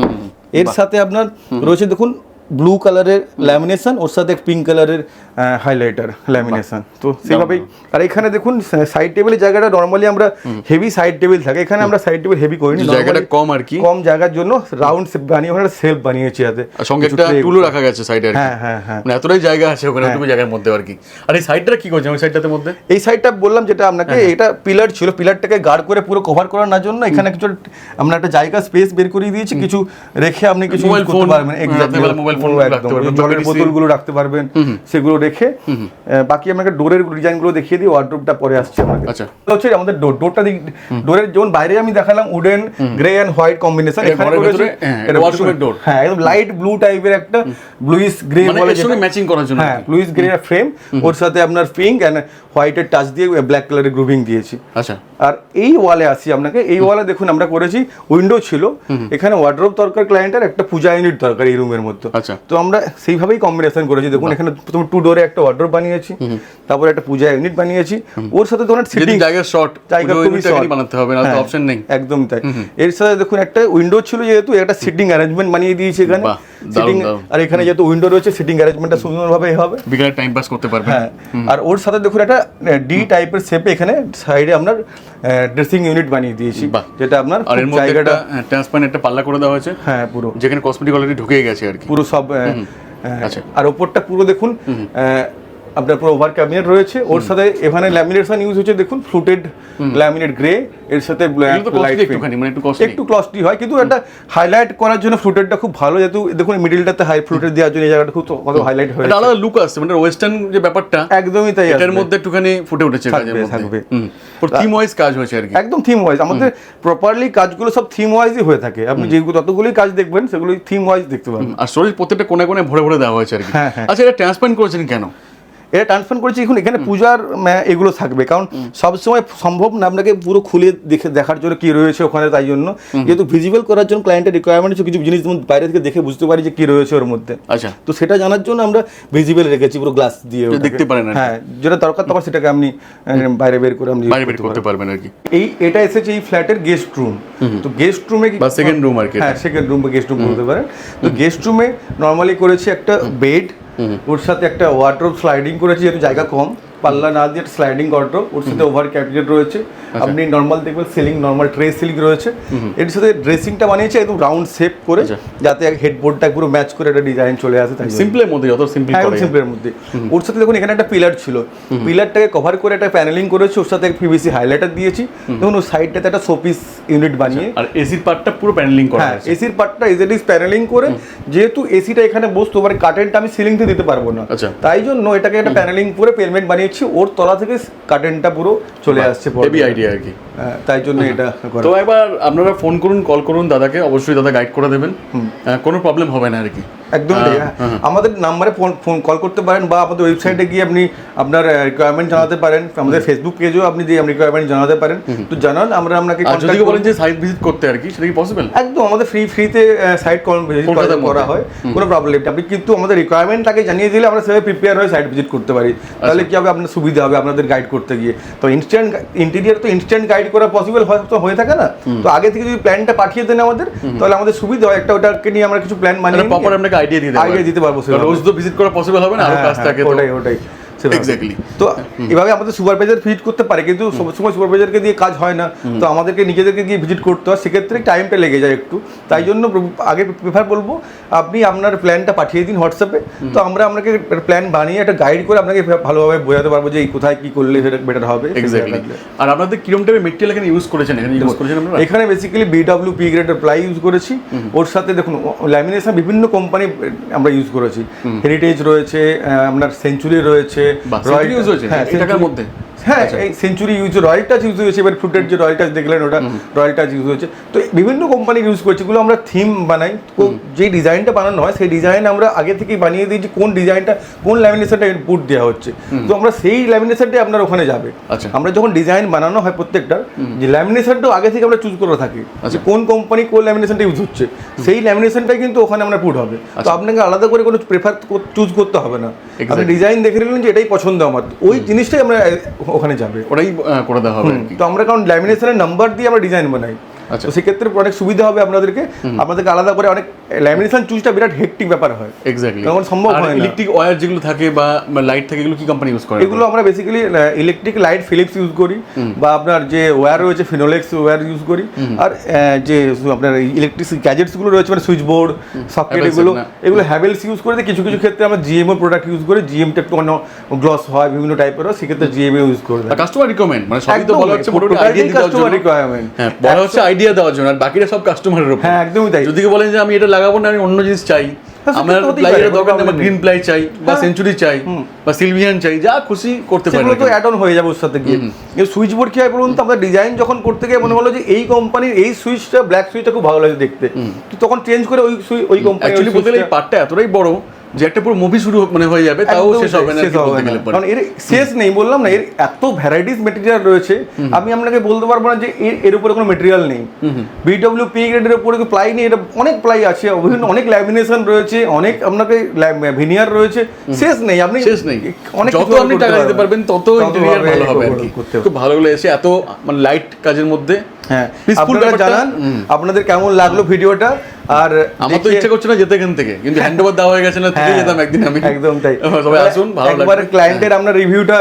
Speaker 1: এর সাথে আপনার রয়েছে দেখুন ব্লু কালারের ল্যামিনেশন ওর সাথে পিঙ্ক কালারের হাইলাইটার ল্যামিনেশন তো সেভাবেই আর এখানে দেখুন সাইড টেবিলের জায়গাটা নর্মালি আমরা হেভি সাইড টেবিল থাকে। এখানে আমরা সাইড টেবিল হেভি করিনি।
Speaker 2: জায়গাটা কম আর কি।
Speaker 1: কম জায়গার জন্য রাউন্ড শেপ বানিয়ে ওখানে সেলফ বানিয়েছি যাতে
Speaker 2: সঙ্গে একটা টুলও রাখা গেছে সাইডে আর
Speaker 1: হ্যাঁ হ্যাঁ হ্যাঁ।
Speaker 2: মানে এতটাই জায়গা আছে ওখানে ওটুকু জায়গার মধ্যে আর কি। আর এই সাইডটা কি করছেন ওই সাইডটাতে মধ্যে?
Speaker 1: এই সাইডটা বললাম যেটা আপনাকে
Speaker 2: হ্যাঁ,
Speaker 1: এটা পিলার ছিল। পিলারটাকে গার্ড করে পুরো কভার করার না জন্য এখানে কিছু আমরা একটা জায়গা স্পেস বের করে দিয়েছি। কিছু রেখে আপনি কিছু
Speaker 2: মোবাইল ফোন, হ্যাঁ, মোবাইল
Speaker 1: একদম। জলের বোতলগুলো রাখতে পারবেন সেগুলো রেখে বাকি আমাকে ডোরের ডিজাইনগুলো দেখিয়ে দিই ওয়ার্ড্রোবটা পরে আসছে আমাকে
Speaker 2: আচ্ছা।
Speaker 1: হচ্ছে আমাদের ডোর ডোরটা ডোরের যেমন বাইরে আমি দেখালাম wooden grey and white combination
Speaker 2: ঘরের ভেতরে, হ্যাঁ, washroom
Speaker 1: হ্যাঁ একদম লাইট ব্লু টাইপের একটা ব্লুইস গ্রে
Speaker 2: মানে
Speaker 1: বলে যেটা-
Speaker 2: ম্যাচিং করার জন্য
Speaker 1: হ্যাঁ ব্লুইস গ্রে ফ্রেম ওর সাথে আপনার পিঙ্ক অ্যান্ড হোয়াইটের টাচ দিয়ে ব্ল্যাক কালারের গ্রুভিং দিয়েছি।
Speaker 2: আচ্ছা।
Speaker 1: আর এই ওয়ালে আসি আপনাকে এই ওয়ালে দেখুন আমরা করেছি উইন্ডো ছিল এখানে ওয়ার্ড্রোব দরকার ক্লায়েন্টের একটা পূজা ইউনিট দরকার এই রুমের মধ্যে।
Speaker 2: আচ্ছা।
Speaker 1: তো আমরা সেইভাবেই কম্বিনেশন করেছি। দেখুন এখানে প্রথমে টু ডোরে একটা ওয়ার্ড্রোব বানিয়েছি তারপরে একটা পূজা ইউনিট বানিয়েছি। ওর সাথে ধরুন সিটিং
Speaker 2: জায়গা শর্ট
Speaker 1: জায়গা খুবই short।
Speaker 2: বানাতে হবে না তো
Speaker 1: হ্যাঁ,
Speaker 2: অপশন নেই।
Speaker 1: একদম তাই। এর সাথে দেখুন একটা উইন্ডো ছিল যেহেতু একটা সিটিং অ্যারেঞ্জমেন্ট বানিয়ে দিয়েছি এখানে। সিটিং। আর এখানে যেহেতু উইন্ডো রয়েছে সিটিং অ্যারেঞ্জমেন্টটা সুন্দরভাবে হবে।
Speaker 2: বিকালে টাইম পাস করতে পারবেন।
Speaker 1: হ্যাঁ। আর ওর সাথে দেখুন একটা ডি টাইপের শেপে এখানে সাইডে আপনার ড্রেসিং ইউনিট বানিয়ে দিয়েছি যেটা আপনার জায়গাটা
Speaker 2: ট্রান্সপারেন্ট একটা পাল্লা করে দেওয়া হয়েছে।
Speaker 1: হ্যাঁ পুরো।
Speaker 2: যেখানে কসমেটিক অলরেডি ঢুকে গেছে আর কি।
Speaker 1: পুরো সব
Speaker 2: আচ্ছা।
Speaker 1: আর ওপরটা পুরো দেখুন আপনার পুরো ওভার ক্যাবিনেট রয়েছে। ওর সাথে এখানে ল্যামিনেশন ইউজ হচ্ছে দেখুন ফ্লুটেড ল্যামিনেট গ্রে এর সাথে
Speaker 2: মানে একটু।
Speaker 1: কস্টলি হয় কিন্তু এটা হাইলাইট করার জন্য ফ্লুটেডটা খুব ভালো যেহেতু দেখুন মিডিলটাতে হাই ফ্লুটেড দেওয়ার জন্য এই জায়গাটা খুব কত হাইলাইট হয়েছে
Speaker 2: আলাদা লুক আসছে মানে ওয়েস্টার্ন যে ব্যাপারটা
Speaker 1: একদমই তাই
Speaker 2: এটার। মধ্যে একটুখানি ফুটে উঠেছে কাজের
Speaker 1: থাকবে,
Speaker 2: মধ্যে
Speaker 1: থাকবে।
Speaker 2: থিম ওয়াইজ কাজ হয়েছে আর কি।
Speaker 1: একদম থিম ওয়াইজ আমাদের প্রপারলি কাজগুলো সব থিম ওয়াইজই হয়ে থাকে। আপনি যে যতগুলোই কাজ দেখবেন সেগুলো থিম ওয়াইজ দেখতে পাবেন।
Speaker 2: আর স্টোরেজ প্রত্যেকটা কোণে কোণে ভরে ভরে দেওয়া হয়েছে আর কি।
Speaker 1: হ্যাঁ, হ্যাঁ।
Speaker 2: আচ্ছা এটা ট্রান্সপারেন্ট করেছেন কেন?
Speaker 1: এটা ট্রান্সফার করেছি এখন এখানে পূজার এগুলো থাকবে। কারণ সবসময় সম্ভব না আপনাকে পুরো খুলে দেখে দেখার জন্য কি রয়েছে ওখানে তাই জন্য। যেহেতু ভিজিবল করার জন্য ক্লায়েন্টের রিকোয়ারমেন্ট কিছু জিনিস যেমন বাইরে থেকে দেখে বুঝতে পারি যে কি রয়েছে ওর মধ্যে।
Speaker 2: আচ্ছা।
Speaker 1: তো সেটা জানার জন্য আমরা ভিজিবল রেখেছি পুরো গ্লাস দিয়ে।
Speaker 2: দেখতে পারেন
Speaker 1: হ্যাঁ যেটা দরকার তখন সেটাকে আপনি বাইরে বের করে আপনি
Speaker 2: বাইরে বের
Speaker 1: করতে
Speaker 2: করতে পারবেন আর কি।
Speaker 1: এই এটা এসেছে এই ফ্ল্যাটের গেস্ট রুম তো গেস্ট রুমে
Speaker 2: বা সেকেন্ড রুম আর কি
Speaker 1: হ্যাঁ সেকেন্ড রুম বা গেস্ট রুম বলতে পারেন। তো গেস্ট রুমে নর্মালি করেছি একটা বেড ওর সাথে একটা ওয়ার্ড্রোব স্লাইডিং করেছি যেহেতু জায়গা কম। পাল্লা না দিয়ে স্লাইডিং ওয়ার্ড্রোব ওর সাথে ওভার ক্যাবিনেট রয়েছে।
Speaker 2: আচ্ছা।
Speaker 1: আপনি নর্মাল দেখবেন সিলিং নর্মাল ট্রে সিলিং রয়েছে। এর সাথে ড্রেসিংটা বানিয়েছে একদম রাউন্ড শেপ করে
Speaker 2: আচ্ছা।
Speaker 1: যাতে হেডবোর্ডটা পুরো ম্যাচ করে একটা ডিজাইন চলে আসে তাই
Speaker 2: সিম্পলের মধ্যে যত সিম্পল
Speaker 1: সিম্পলের মধ্যে। ওর সাথে দেখুন এখানে একটা পিলার ছিল। পিলারটাকে কভার করে একটা প্যানেলিং করেছি ওর সাথে পিভিসি হাইলাইটার দিয়েছি। দেখুন ওর সাইডটাতে একটা শোপিস ইউনিট বানিয়ে
Speaker 2: আর এসির পার্টটা পুরো প্যানেলিং করা
Speaker 1: হ্যাঁ এসির পার্টটা এজেডিস প্যানেলিং করে যেহেতু এসিটা এখানে বসতো মানে কাটেনটা আমি সিলিং থেকে দিতে পারব না।
Speaker 2: আচ্ছা।
Speaker 1: তাই জন্য এটাকে একটা প্যানেলিং করে পেলমেন্ট বানিয়েছি ওর তলা থেকে কার্টেনটা পুরো চলে আসছে
Speaker 2: হেভি আইডিয়া আর কি।
Speaker 1: হ্যাঁ, তাই জন্য এটা
Speaker 2: তো একবার আপনারা ফোন করুন কল করুন দাদাকে অবশ্যই দাদা গাইড করে দেবেন। আহ, কোনো প্রবলেম হবে না আর কি।
Speaker 1: একদম হ্যাঁ। আমাদের নাম্বারে ফোন ফোন কল করতে পারেন বা আমাদের ওয়েবসাইটে গিয়ে আপনি আপনার রিকোয়ারমেন্ট জানাতে পারেন। আমাদের ফেসবুক পেজেও আপনি যে রিকোয়ারমেন্ট জানাতে পারেন। তো জানান আমরা আপনাকে
Speaker 2: যদি বলেন যে সাইট ভিজিট করতে আর কি সেটা কি পসিবল
Speaker 1: একদম আমাদের ফ্রি ফ্রিতে সাইট
Speaker 2: কলকাতার
Speaker 1: করা হয়। কোনো প্রবলেম আপনি কিন্তু আমাদের রিকোয়ারমেন্ট আগে জানিয়ে দিলে আমরা সেভাবে প্রিপেয়ার হয়ে সাইট ভিজিট করতে পারি। তাহলে কি হবে? আপনার সুবিধা হবে আপনাদের গাইড করতে গিয়ে। তো ইনস্ট্যান্ট ইন্টেরিয়ার তো ইনস্ট্যান্ট গাইড করা পসিবল তো হয়ে থাকে না? তো আগে থেকে যদি প্ল্যানটা পাঠিয়ে দেন আমাদের তাহলে আমাদের সুবিধা হয়। একটা ওটাকে নিয়ে আমরা কিছু প্ল্যান মানিয়ে
Speaker 2: প্রপার মানে আপনাকে আইডিয়া দিতে
Speaker 1: আইডিয়া দিতে পারব।
Speaker 2: রোজ তো ভিজিট করা পসিবল হবে না আরও
Speaker 1: হ্যাঁ,
Speaker 2: কাজ
Speaker 1: হ্যাঁ,
Speaker 2: থাকে
Speaker 1: ওটাই ওটাই।
Speaker 2: এক্স্যাক্টলি
Speaker 1: তো এভাবে আমাদের সুপারভাইজার ভিজিট করতে পারে কিন্তু সবসময় সুপারভাইজারকে দিয়ে কাজ হয় না। তো আমাদেরকে নিজেদেরকে গিয়ে ভিজিট করতে হয়। সেক্ষেত্রে টাইমটা লেগে যায় একটু। তাই জন্য আগে প্রেফার বলব আপনি আপনার প্ল্যানটা পাঠিয়ে দিন হোয়াটসঅ্যাপে তো আমরা আপনাকে প্ল্যান বানিয়ে একটা গাইড করে আপনাকে ভালোভাবে বোঝাতে পারব যে কোথায় কি করলে সেটা বেটার হবে।
Speaker 2: এক্স্যাক্টলি আর আপনাদের কিরম টাইপের মেটেরিয়াল এখানে ইউজ করেছেন? এখানে ইউজ করেছেন আপনারা?
Speaker 1: এখানে বেসিক্যালি বিডব্লিউ পি গ্রেডের প্লাই ইউজ করেছি। ওর সাথে দেখুন ল্যামিনেশন বিভিন্ন কোম্পানি আমরা ইউজ করেছি। হেরিটেজ রয়েছে আপনার সেঞ্চুরি রয়েছে
Speaker 2: use হয়েছে?
Speaker 1: হ্যাঁ,
Speaker 2: এই টাকার মধ্যে?
Speaker 1: হ্যাঁ এই Century use Royal Touch use হয়েছে এবার ফ্রুটের যে রয়্যাল টাচ দেখলেন ওটা রয়্যাল টাচ ইউজ হয়েছে। তো বিভিন্ন কোম্পানি ইউজ করছে এগুলো আমরা থিম বানাই। তো যে ডিজাইনটা বানানো হয় সেই ডিজাইন আমরা আগে থেকেই বানিয়ে দিই যে কোন ডিজাইনটা কোন ল্যামিনেশনটা ইনপুট দেওয়া হচ্ছে। তো আমরা সেই ল্যামিনেশনটাই আপনার ওখানে যাবে।
Speaker 2: আচ্ছা।
Speaker 1: আমরা যখন ডিজাইন বানানো হয় প্রত্যেকটা যে ল্যামিনেশনটাও আগে থেকে আমরা চুজ করে থাকি যে কোন কোম্পানি কোন ল্যামিনেশনটা ইউজ হচ্ছে সেই ল্যামিনেশনটাই কিন্তু ওখানে আমরা পুট হবে। তো আপনাকে আলাদা করে কোনো প্রেফার চুজ করতে হবে না। আপনি ডিজাইন দেখে নিলেন যে এটাই পছন্দ আমার। ওই জিনিসটাই আমরা ওখানে যাবে।
Speaker 2: ওটাই করে দেওয়া হবে
Speaker 1: তো আমরা কারণ ল্যামিনেশনের নাম্বার দিয়ে আমরা ডিজাইন বানাই। তো সেক্ষেত্রে অনেক সুবিধা হবে আপনাদেরকে। আপনাদেরকে আলাদা করে অনেক ল্যামিনেশন চুজটা বিরাট হেক্টিক ব্যাপার হয়।
Speaker 2: এক্স্যাক্টলি
Speaker 1: তখন সম্ভব হয়
Speaker 2: ইলেকট্রিক ওয়্যার যেগুলো থাকে বা লাইট থাকে এগুলো কি কোম্পানি ইউজ করে?
Speaker 1: এগুলো আমরা basically electric light Philips use করি বা আপনার যে ওয়্যার রয়েছে ফিনোলেক্স ওয়্যার ইউজ করি। আর যে আপনার ইলেকট্রিক গ্যাজেটসগুলো রয়েছে মানে সুইচ বোর্ড সকেট এগুলো এগুলো হ্যাভেলস ইউজ করে কিছু কিছু ক্ষেত্রে আমরা জিএম জিএমও প্রোডাক্ট ইউজ করি। জিএমটা একটু অন্য গ্লস হয় বিভিন্ন টাইপের হয় সেক্ষেত্রে জিএমএ ইউজ করে
Speaker 2: কাস্টমার রিকমেন্ড মানে সবই তো বলা হচ্ছে মোটামুটি আইডিয়া দিতে জন্য।
Speaker 1: requirement।
Speaker 2: হ্যাঁ বলা হচ্ছে আইডিয়া দেওয়ার জন্য আর বাকিটা সব কাস্টমারের উপর।
Speaker 1: হ্যাঁ একদমই তাই।
Speaker 2: যদি বলেন যে আমি এটা লাগাবো না আমি অন্য জিনিস চাই।
Speaker 1: হ্যাঁ,
Speaker 2: আমার প্লাইয়ের দরকার নেই। গ্রিন প্লাই চাই বা সেঞ্চুরি চাই বা সিলভিয়ান চাই যা খুশি করতে পারি
Speaker 1: সেগুলো তো অ্যাড অন হয়ে যাবে ওর সাথে গিয়ে। সুইচ বোর্ড কি হয় বলুন তো? আমরা ডিজাইন যখন করতে গিয়ে মনে হলো যে এই কোম্পানির এই সুইচটা ব্ল্যাক সুইচটা খুব ভালো লাগে দেখতে। তো তখন চেঞ্জ করে ওই সুই ওই কোম্পানি
Speaker 2: অ্যাকচুয়ালি বলতে এই পার্টটা এতটাই বড় যে একটা পুরো মুভি শুরু মানে হয়ে যাবে তাও শেষ হবে না।
Speaker 1: কারণ এর শেষ নেই বললাম না এর এত ভ্যারাইটিস মেটেরিয়াল রয়েছে আমি আপনাকে বলতে পারব না যে এর এর উপরে কোনো মেটেরিয়াল নেই। বিডব্লিউ পি গ্রেডের উপরে প্লাই নেই এটা অনেক প্লাই আছে বিভিন্ন অনেক ল্যামিনেশন রয়েছে অনেক আপনাকে ভিনিয়ার রয়েছে শেষ নেই আপনি
Speaker 2: শেষ নেই।
Speaker 1: অনেক
Speaker 2: যত আপনি টাকা দিতে পারবেন। তত ইন্টেরিয়ার ভালো হবে আর কি। খুব ভালো এসে এত মানে লাইট কাজের মধ্যে
Speaker 1: হ্যাঁ আপনারা জানান আপনাদের কেমন লাগল ভিডিওটা? আর
Speaker 2: আমার তো ইচ্ছা করছে না যেতে এখান থেকে কিন্তু হ্যান্ড ওভার দেওয়া হয়ে গেছে না থেকে
Speaker 1: হ্যাঁ,
Speaker 2: যেতাম একদিন আমি।
Speaker 1: একদম তাই।
Speaker 2: সবাই আসুন ভালো
Speaker 1: একবার ক্লায়েন্টের আমরা রিভিউটা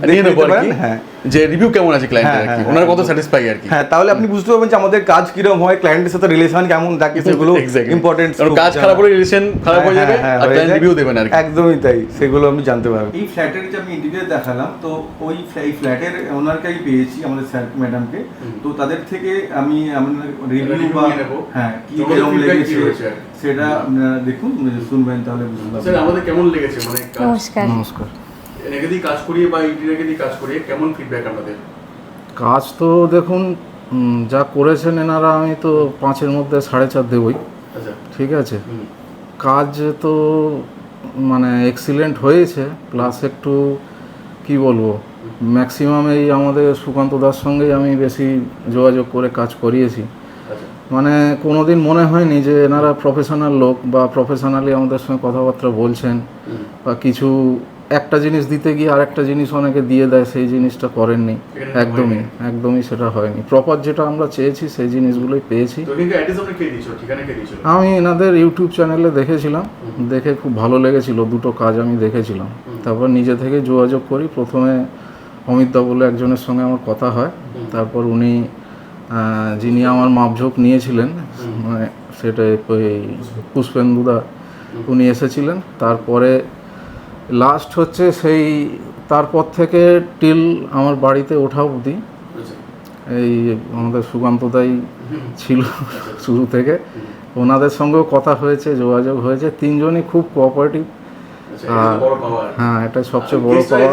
Speaker 2: দেখে নেব আর কি।
Speaker 1: হ্যাঁ।
Speaker 2: যে রিভিউ কেমন আছে ক্লায়েন্টের আর
Speaker 1: হ্যাঁ,
Speaker 2: কি?
Speaker 1: হ্যাঁ,
Speaker 2: ওনার কত স্যাটিসফাই আর কি?
Speaker 1: হ্যাঁ তাহলে আপনি বুঝতে পারবেন যে আমাদের কাজ কীরকম হয় ক্লায়েন্টের সাথে রিলেশন কেমন থাকে সেগুলো ইম্পর্টেন্ট
Speaker 2: কারণ কাজ খারাপ হলে রিলেশন খারাপ হয়ে যাবে আর ক্লায়েন্ট রিভিউ দেবেন আর কি।
Speaker 1: একদমই তাই সেগুলো আমি জানতে পারব। এই ফ্ল্যাটের যে আমি ইন্টিরিয়ার দেখালাম তো ওই এই ফ্ল্যাটের ওনারকেই পেয়েছি আমাদের স্যার ম্যাডামকে তো তাদের থেকে আমি আপনার রিভিউ বা হ্যাঁ কি কেমন লেগেছে?
Speaker 2: আর।
Speaker 1: সেটা আপনারা দেখুন শুনবেন তাহলে বুঝতে
Speaker 2: স্যার আমাদের কেমন লেগেছে? মানে
Speaker 3: নমস্কার।
Speaker 1: নমস্কার।
Speaker 2: দিয়ে কাজ করিয়ে বা দিয়ে কাজ করিয়ে কেমন ফিডব্যাক আপনাদের?
Speaker 4: কাজ তো দেখুন যা করেছেন এনারা আমি তো পাঁচের মধ্যে সাড়ে চার দেবই।
Speaker 2: আচ্ছা।
Speaker 4: ঠিক আছে? কাজ তো মানে এক্সিলেন্ট হয়েছে প্লাস একটু কি বলব ম্যাক্সিমাম এই আমাদের সুকান্ত দার সঙ্গেই আমি বেশি যোগাযোগ করে কাজ করিয়েছি। মানে কোনো দিন মনে হয়নি যে এনারা প্রফেশনাল লোক বা প্রফেশনালি আমাদের সঙ্গে কথাবার্তা বলছেন বা কিছু একটা জিনিস দিতে গিয়ে আর একটা জিনিস অনেকে দিয়ে দেয় সেই জিনিসটা করেননি। একদমই একদমই সেটা হয়নি। প্রপার যেটা আমরা চেয়েছি সেই জিনিসগুলোই পেয়েছি। আমি এনাদের ইউটিউব চ্যানেলে দেখেছিলাম। দেখে খুব ভালো লেগেছিল দুটো কাজ আমি দেখেছিলাম। তারপর নিজে থেকে যোগাযোগ করি। প্রথমে অমিতদা বলে একজনের সঙ্গে আমার কথা হয়। তারপর উনি যিনি আমার মাপঝোপ নিয়েছিলেন মানে সেটা ওই পুষ্পেন্দুদা উনি এসেছিলেন। তারপরে লাস্ট হচ্ছে সেই তারপর থেকে টিল আমার বাড়িতে ওঠা অবধি।
Speaker 2: আচ্ছা।
Speaker 4: এই আমাদের সুকান্তদাই ছিল শুরু থেকে। ওনাদের সঙ্গেও কথা হয়েছে যোগাযোগ হয়েছে। তিনজনই খুব কোঅপারেটিভ
Speaker 2: আচ্ছা পাওয়ার
Speaker 4: হ্যাঁ এটা সবচেয়ে বড় পাওয়া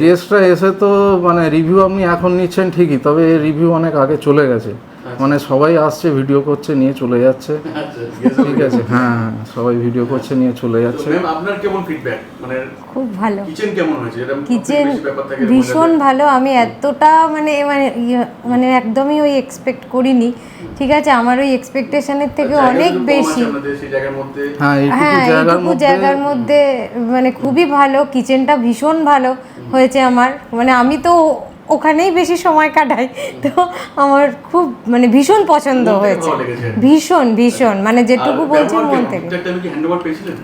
Speaker 4: গেস্টরা এসে তো মানে রিভিউ আপনি এখন নিচ্ছেন ঠিকই তবে রিভিউ অনেক আগে চলে গেছে। মানে সবাই আসছে ভিডিও করছে নিয়ে চলে যাচ্ছে।
Speaker 2: আচ্ছা
Speaker 4: ঠিক আছে হ্যাঁ হ্যাঁ, সবাই ভিডিও করছে নিয়ে চলে যাচ্ছে।
Speaker 2: আপনার কেমন ফিডব্যাক মানে
Speaker 3: খুব ভালো।
Speaker 2: কিচেন কেমন হয়েছে?
Speaker 3: কিচেন ভীষণ ভালো। আমি এতটা মানে মানে ইয়ে- মানে একদমই ওই এক্সপেক্ট করিনি। ঠিক আছে আমার ওই এক্সপেকটেশনের থেকে অনেক বেশি।
Speaker 4: হ্যাঁ এইটুকু
Speaker 3: হ্যাঁ
Speaker 4: জায়গার
Speaker 3: এইটুকু
Speaker 4: মধ্যে
Speaker 3: জায়গার মধ্যে মানে খুবই ভালো। কিচেনটা ভীষণ ভালো হয়েছে আমার। মানে আমি তো ওখানেই বেশি সময় কাটাই। তো আমার খুব মানে ভীষণ পছন্দ হয়েছে। ভীষণ ভীষণ। মানে যেটুকু বলছি মন থেকে।
Speaker 2: ঠিকঠাক টাইমে কি হ্যান্ডওভার পেয়েছিলেন?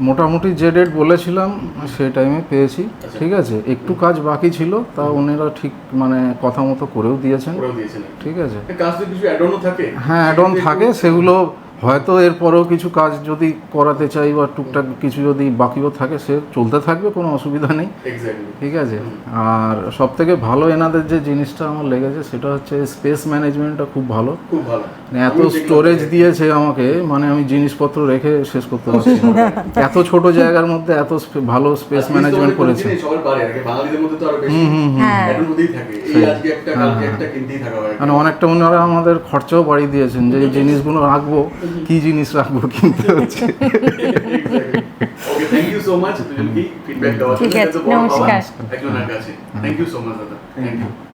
Speaker 4: মোটামুটি যে ডেট বলেছিলাম সেই টাইমে পেয়েছি। ঠিক আছে? একটু কাজ বাকি ছিল তা ওনারা ঠিক মানে কথা মতো করেও দিয়েছেন। ঠিক আছে? হ্যাঁ অ্যাড অন থাকে সেগুলো হয়তো এরপরেও কিছু কাজ যদি করাতে চাই বা টুকটাক কিছু যদি বাকিও থাকে সে চলতে থাকবে কোনো অসুবিধা নেই। ঠিক আছে? আর সব থেকে ভালো এনাদের যে জিনিসটা আমার লেগেছে সেটা হচ্ছে স্পেস ম্যানেজমেন্টটা খুব ভালো।
Speaker 2: খুব ভালো।
Speaker 4: মানে এত স্টোরেজ দিয়েছে আমাকে মানে আমি জিনিসপত্র রেখে শেষ করতে পারছি এত ছোট জায়গার মধ্যে এত ভালো স্পেস ম্যানেজমেন্ট করেছে।
Speaker 2: সবার পারে আর কি বাঙালিদের মধ্যে তো আরও বেশি
Speaker 3: হ্যাঁ।
Speaker 2: অ্যাড মধ্যেই থাকে। এই আজকে একটা কালকে একটা কিনতেই থাকা হয়।
Speaker 4: মানে অনেকটা ওনারা আমাদের খরচাও বাড়িয়ে দিয়েছেন যে জিনিসগুলো রাখব। কি জিনিস রাখব কিনতে? হচ্ছে
Speaker 2: okay thank you so much feedback দেওয়ার জন্য।
Speaker 3: নমস্কার।
Speaker 2: একজনের কাছে। থ্যাংক ইউ সো মাচ দাদা। Thank you